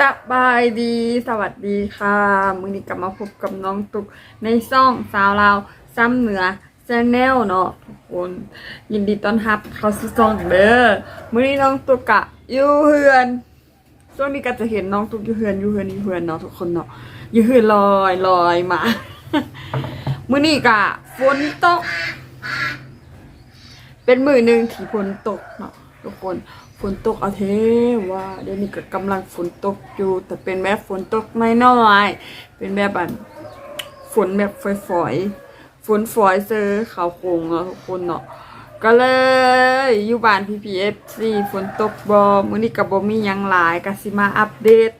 สบายดีสวัสดีค่ะมื้อนี้กลับมาพบกับน้องตุกในซ่องสาวลาวซ้ำเหนือชนแนลเนาะทุกคนยินดีต้อนรับเข้าสู่ซ่องเด้อมื้อนี้น้องตุกกะอยู่เฮือนช่วงนี้ก็จะเห็นน้องตุกอยู่เฮือนอยู่เฮือนอยู่เฮือนเนาะทุกคนเนาะอยู่เฮือนลอยลอยมามื้อนี้กะฝนตก เป็นมือหนึ่งที่ฝนตกเนาะทุกคน ฝนตกเอาเทว่า เดี๋ยวนี้ก็กำลังฝนตกอยู่ แต่เป็นแบบฝนตกไม่น้อยเป็นแบบอันฝนแบบฝอยๆฝนฝอยเซอขาวโคงเนาะทุกคนเนาะก็เลยอยู่บ้านพีพีเอฟซีฝนตกบอมื้อนี้กับบ่มียังหลายก็สิมาอัปเดต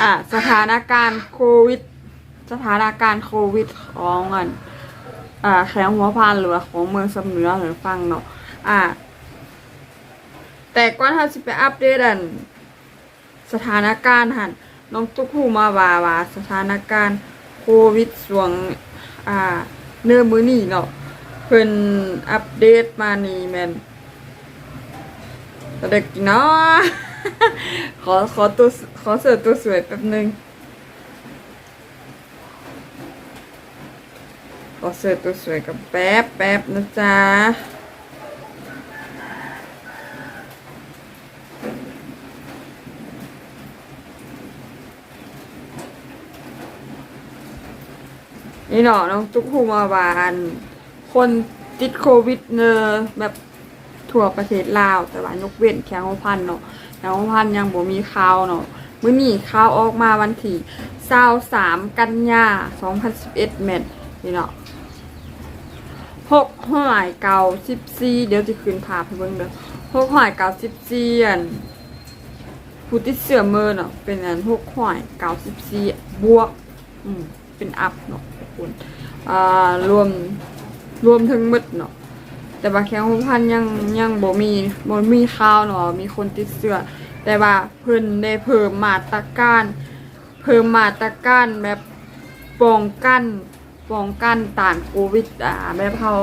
อ่าสถานการณ์โควิด สถานการณ์โควิดของอันอ่าแข้งหัวพานหรือว่าของเมืองสำเนือหรือฟังเนาะอ่า แต่ก่อนเราสิไปอัปเดตอันสถานการณ์หันน้องตุ๊กฮูมาว่าว่าสถานการณ์โควิดช่วงอ่าเนื้อมือนี่เนาะเพิ่นอัปเดตมานี่แม่นเด็กเนาะขอขอตัวขอเสิร์ฟตัวสวยแป๊บนึงขอเสิร์ฟตัวสวยกับแป๊บแป๊บนะจ๊ะ นี่เนาะน้องจุกฮูมาวานคนติดโควิดเนอแบบทั่วประเทศลาว แต่ว่ายกเว้นแค่ห้งพันเนาะแค่ห้งพันยังบ่มีข่าวเนาะมื้อนี้ข่าวออกมาวันที่23กันยา2011แม่นนี่เนาะหกหอยเก่าสิบสี่เดี๋ยวจะคืนภาพให้เบิ่งเด้อหกหอยเก่าสิบสี่อันผู้ติดเสื้อมือเนาะเป็นอันหกหอยเก่าสิบสี่บวก อืมเป็นอัพเนาะ คุณอ่ารวมรวมทั้งหมดเนาะแต่ว่าแค่หกพันยังยังบ่มีบ่มีข่าวเนาะมีคนติดเสื้อแต่ว่าเพิ่นได้เพิ่มมาตรการ เพิ่มมาตรการแบบป้องกันป้องกันต้านโควิดอ่าแบบเขา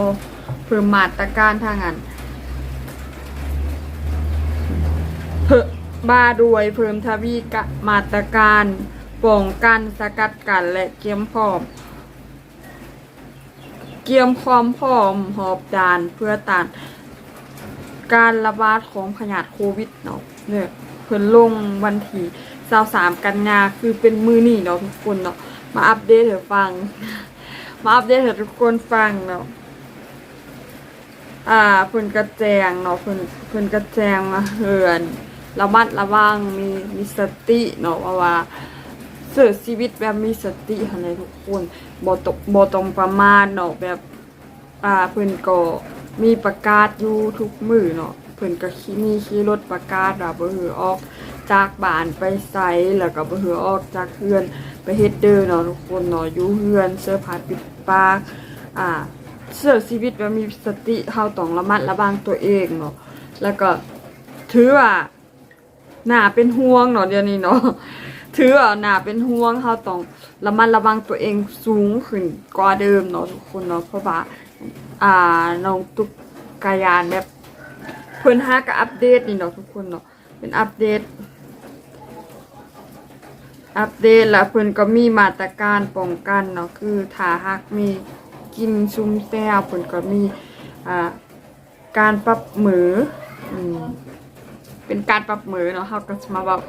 เพิ่มมาตรการทางนั้นเพิ่มบาด้วยเพิ่มทวีกะมาตรการป้องกันสกัดกันและเกียมพร้อม เกียมความพร้อมหอบดานเพื่อต้านการระบาดของพยาธิโควิดเนาะเนี่ยเพิ่นลงวันที่23กันยาคือเป็นมือนี่เนาะทุกคนเนาะมาอัปเดตให้ฟัง มาอัปเดตให้ทุกคนฟังเนาะอ่าเพิ่นกระแจงเนาะเพิ่นเพิ่นกระแจงมาเฮือนระมัดระวังมีมีสติเนาะว่าว่า เสือชีวิตแบบมีสติหั่นแหละทุกคนบ่ตกบ่ต้องประมาทเนาะแบบ อ่าเพิ่นก็มีประกาศอยู่ทุกมือเนาะเพิ่นก็ขี่มีขี่รถประกาศว่าบ่ฮือออกจากบ้านไปไสแล้วก็บ่ฮือออกจากเฮือนไปเฮ็ดเด้อเนาะทุกคนเนาะอยู่เฮือนเสื้อผ้าปิดปากอ่าเสื้อชีวิตแบบมีสติเฮาต้องระมัดระวังตัวเองเนาะแล้วก็ถือว่าน่าเป็นห่วงเนาะเดี๋ยวนี้เนาะ ถือว่าน่าเป็นห่วงเฮาต้องระมัดระวังตัวเองสูงขึ้นกว่าเดิมเนาะทุกคนเนาะเพราะว่าอ่าน้องตุกกายานแบบเพิ่นหากับอัปเดตนี่เนาะทุกคนเนาะเป็นอัปเดต อัปเดตแล้วเพิ่นก็มีมาตรการป้องกันเนาะคือถ้าหากมีกินซุมแซวเพิ่นก็มีอ่าการปรับมืออืมเป็นการปรับมือเนาะเฮาก็จะมาแบบ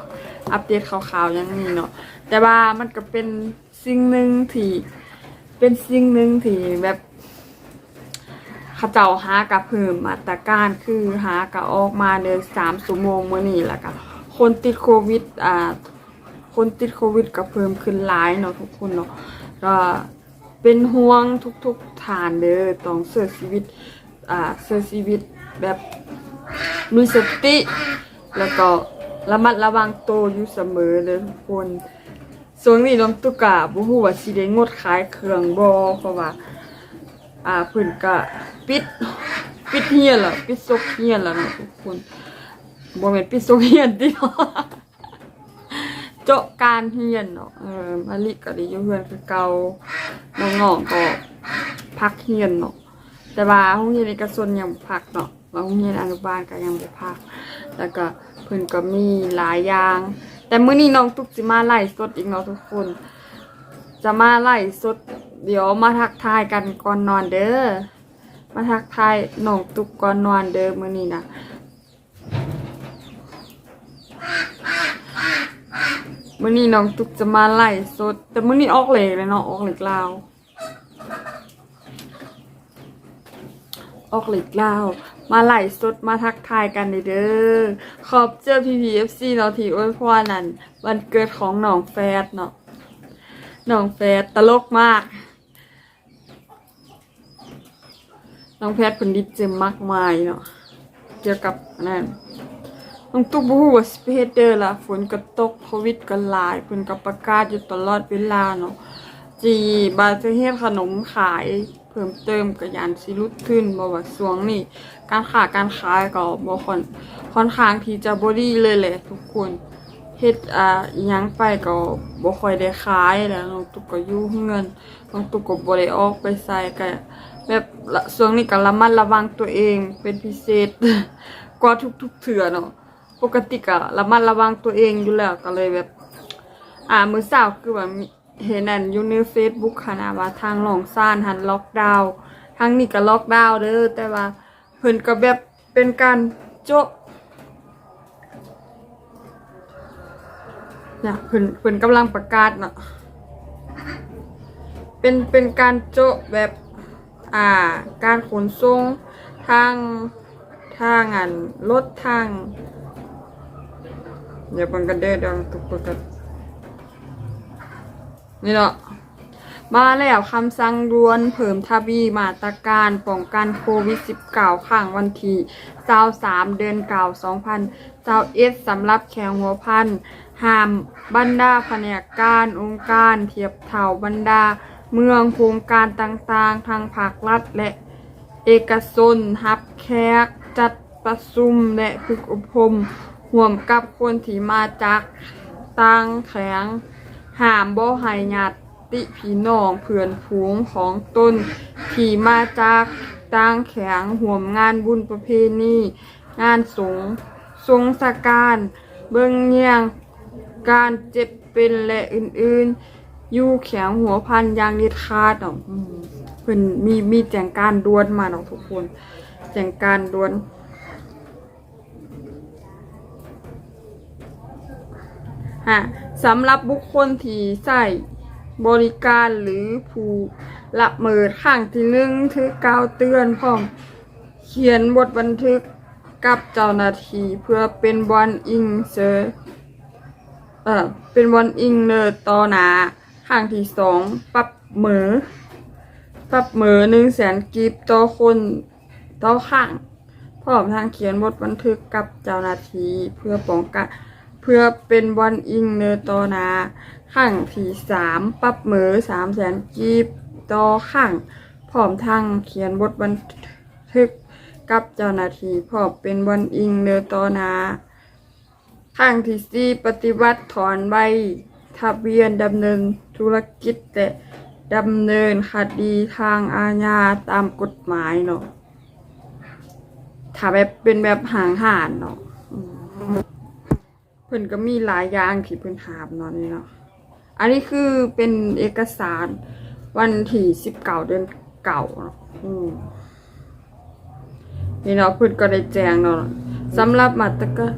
อัปเดตข่าวๆอย่างนี้เนาะแต่ว่ามันก็เป็นสิ่งหนึ่งที่เป็นสิ่งหนึ่งที่แบบขาเจ้าหากะเพิ่มมาตรการคือหากะออกมาเดือนสามชั่วโมงเมื้อนี้แล้วก็คนติดโควิดอ่าคนติดโควิดก็เพิ่มขึ้นหลายเนาะทุกคนเนาะก็เป็นห่วงทุกๆฐานเด้อต้องเสียชีวิตอ่าเสียชีวิตแบบมีสติแล้วก็ ระมัดระวังตัวอยู่เสมอเลยทุกคนส่วนนี้น้องตุกกะบ่ฮู้ว่าสิได้งดขายเครื่องบ่เพราะว่า อ่าเพิ่นก็ปิดปิดเฮียนแล้วปิดซกเฮียนแล้วเนาะทุกคนบ่แม่นปิดซกเฮียนติเนาะเจาะการเฮียนเนาะเออมาลิก็ได้อยู่เฮือนคือเก่าน้องๆก็พักเฮียนเนาะแต่ว่าโรงเรียนเอกชนยังพักเนาะว่าโรงเรียนอนุบาลก็ยังบ่พักแล้วก็ พิ่นก็มีหลายอย่าง แต่มื้อนี้น้องตุ๊กสิมาไล่สดอีกเนาะทุกคน จะมาไล่สด เดี๋ยวมาทักทายกันก่อนนอนเด้อมาทักทายน้องตุ๊กก่อนนอนเด้อมื้อนี้นะมื้อนี้น้องตุ๊กจะมาไล่สด แต่มื้อนี้ออกเหล็กเลยเนาะออกเหล็กลาวออกเหล็กลาว มาไหล่สดมาทักทายกันเด้อขอบเจอพีพีเอฟซีเนาะที่อวยพรนั่นวันเกิดของน้องแฟดเนาะน้องแฟดตลกมากน้องแพทย์เพิ่นดิเจมมากมายเนาะเกี่ยวกับนั่นน้องตุ๊กบ่ฮู้ว่าสิไปเดเด้อล่ะฝนก็ตกโควิดก็หลายเพิ่นก็ประกาศอยู่ตลอดเวลาเนาะจีบาจะเฮ็ดขนมขาย เพิ่มเติมก็ยานสิรุดขึ้นบ่ว่าช่วงนี้การค้าการขายก็บ่ค่อนค่อนข้างที่จะบ่ดีเลยแหละทุกคนเฮ็ดอ่ายังไปก็บ่ค่อยได้ขายแล้วน้องตุกก็อยู่เฮือนน้องตุกก็บ่ได้ออกไปไสก็แบบละช่วงนี้ก็ระมัดระวังตัวเองเป็นพิเศษกว่าทุกๆเทื่อเนาะปกติก็ระมัดระวังตัวเองอยู่แล้วก็เลยแบบ อ่ามื้อเช้าคือว่า เห็นอันอยู่ใน Facebook ค่ะนะว่าทางหลองซ่านหันล็อกดาวน์ทางนี้ก็ล็อกดาวน์เด้อแต่ว่าเพิ่นก็แบบเป็นการโจ๊ะเนี่ยเพิ่นเพิ่นกำลังประกาศเนาะเป็นเป็นการโจ๊ะแบบอ่าการขนส่งทางทางอันรถทางเดี๋ยวเบิ่งกันเด้อดี๋ยวทุกคนกั นี่เนาะมาแล้วคำสั่งด่วนเพิ่มทวีมาตรการป้องกันโควิด -19 ข้างวันที่23เดือนเก่า2021สำหรับแขวหัวพันห้ามบรรดาแผนกการองค์การ เทียบเท่าบรรดา เมืองโครงการต่างๆ ทางภาครัฐและเอกชนรับแขกจัดประชุมและฝึกอบรมร่วมกับคนที่มาจากต่างแขง ห้ามบ่ให้ญาติพี่น้องเพื่อนฝูงของตนที่มาจากต่างแขงห่วมงานบุญประเพณีงานสงสงสการเบิ่งเยี่ยงการเจ็บเป็นและอื่นๆอยู่แขงหัวพันอยางเด็ดขาดเนาะเพิ่นมีมีแจงการดวนมาเนาะทุกคน แจงการดวนฮะ สำหรับบุคคลที่ใส่บริการหรือผู้ละเมิดข้างที่หนึ่งถือกาวเตือนพร้อม เขียนบทบันทึกกับเจ้าหน้าที่เพื่อเป็นบอนอิงเซอร์เอ่อเป็นบอนอิงเนอร์ต่อหนาข้างที่สองปรับเหมือปรับเหมือหนึ่งแสนกีบต่อคนต่อข้างพร้อมทางเขียนบทบันทึกกับเจ้าหน้าที่เพื่อป้องกัน เพื่อเป็นบอลอิงเนอร์ต่อนาข้างที่สามปับเหมือสามแสนกีบต่อข้างพร้อมทางเขียนบทบันทึกกับเจ้าหน้าที่พร้อมเป็นบอลอิงเนอร์ต่อนาข้างที่สี่ปฏิวัติถอนใบทะเบียนดำเนินธุรกิจและดำเนินคดีทางอาญาตามกฎหมายเนาะถ้าแบบเป็นแบบห่างห่านเนาะ เพิ่นก็มีหลายอย่างที่เพิ่นถามเนาะนี่เนาะ อันนี้คือเป็นเอกสารวันที่สิบเก้าเดือนเก่าเนาะอืมนี่เนาะเพิ่นก็ได้แจ้งเนาะสำหรับมาตรการ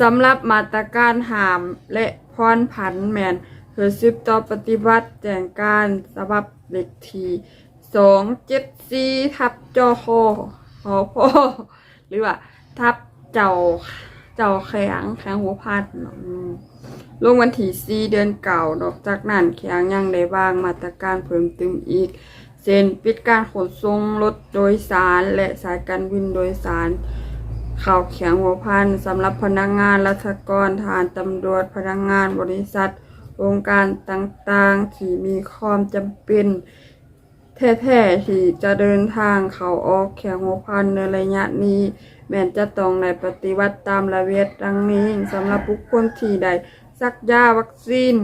สำหรับมาตรการหามและพรผันแมนเพื่อสืบต่อปฏิบัติแจ้งการสำหรับเด็กทีสองเจ็ดสี่ทับจอคอหอพ่อหรือว่า ทับเจ้าเจ้าแข็งแข็งหัวพัดเนาะอืมลงวันที่สี่เดือนเก่านอกจากนั้นแข็งยังได้วางมาตรการเพิ่มเติมอีกเช่นปิดการขนส่งรถโดยสารและสายการบินโดยสารข่าวเขียงหัวพันสำหรับพนักงานราชกรทารตำรวจพนักงานบริษัทองค์การต่างๆ ที่มีความจำเป็นแท้ๆที่จะเดินทางเข้าออกแขวหัวพันในระยะนี้ แม้นจะต้องในปฏิบัติตามระเบียบดังนี้สำหรับบุคคลที่ได้สักยาวัคซีน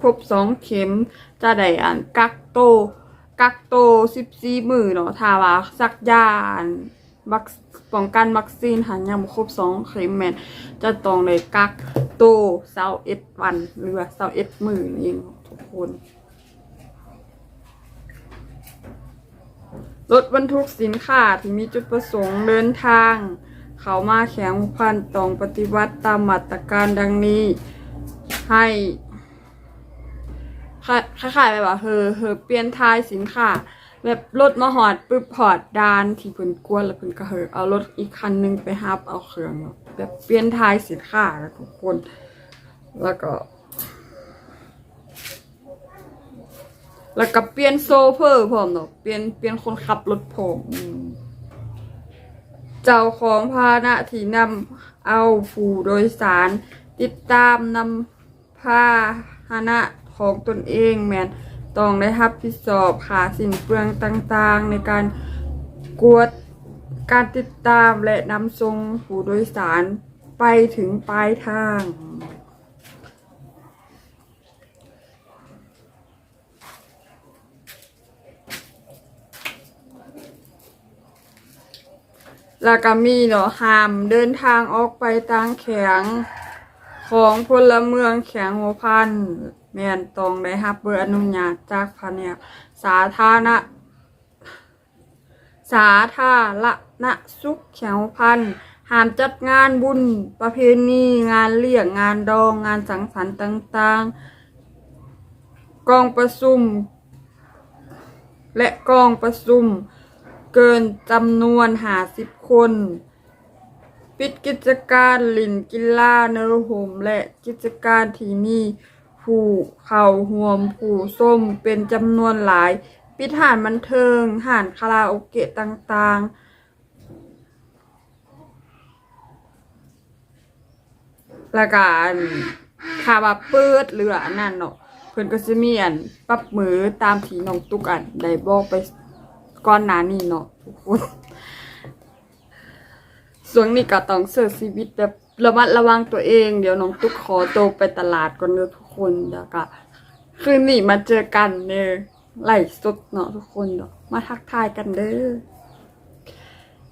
ครบสองเข็ม จะได้อ่านกักโต กักโตสิบสี่มือเนาะถ้าว่าสักยาอันวัคป้องกันวัคซีนหายังครบสองเข็มแม่นจะต้องได้กักโตว21วันหรือว่า21มื้อนี่เองทุกคน รถบรรทุกสินค้าที่มีจุดประสงค์เดินทาง เขามาแข็งพันต้องปฏิบัติตามมาตรการดังนี้ ให้คล้ายๆแบบว่าเฮอเฮอเปลี่ยนทายสินค้าแบบรถมาหอดปึ๊บหอดดานที่เพิ่นกวนแล้วเพิ่นก็เฮอเอารถอีกคันหนึงไปฮับเอาเครื่องแบบเปลี่ยนทายสินค้าทุกคน แล้วก็ แล้วก็เปลี่ยนโซเฟอร์พร้อมเนาะเปลี่ยนเปลี่ยนคนขับรถผมอืมเจ้าของพาหนะที่นำเอาผู้โดยสาร ติดตามนำพาหนะของตนเองแมนต้องได้รับผิดชอบค่าสินเปลืองต่างๆ ในการกวดการติดตามและนำส่งผู้โดยสารไปถึงปลายทาง แล้วก็มีเนาะห้ามเดินทางออกไปทางแข็งของพลเมืองแข็งหัวพันแม่นต้องได้รับเบอร์อนุญาตจากแผนกสาธารณะสาธารณสุขแข็งหัวพันห้ามจัดงานบุญประเพณีงานเลี้ยงงานดองงานสังสรรค์ต่าง ๆ กองประชุมและกองประชุม เกินจำนวนหาสิบคน ปิดกิจการหลินกีฬาเนรโฮมและกิจการที่มีผู้เข้าห่วมผู้ส้มเป็นจำนวนหลาย ปิดหานบันเทิงหานคาราโอเกะต่างๆและการถ้าว่าเปิดหรืออันนั้นเนาะเพิ่นก็จะมีอันปรับมือตามที่น้องตุกอันได้บอกไป ก่อนหนานี้เนาะทุกคนส่วนนี้ก็ต้องเสิร์ชชีวิตแบบระมัดระวังตัวเอง เดี๋ยวน้องตุ๊กขอโตวไปตลาดก่อนเด้อทุกคนแล้วก็คืนนี้มาเจอกันเด้อไล่สดเนาะทุกคนเนาะมาทักทายกันเด้อ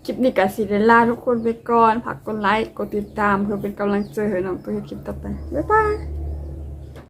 คลิปนี้ก็สิเดล่าทุกคนไปก่อนฝากกดไลค์กดติดตามเพื่อเป็นกำลังใจให้น้องตัวเฮ็ดคลิปต่อไปบ๊ายบาย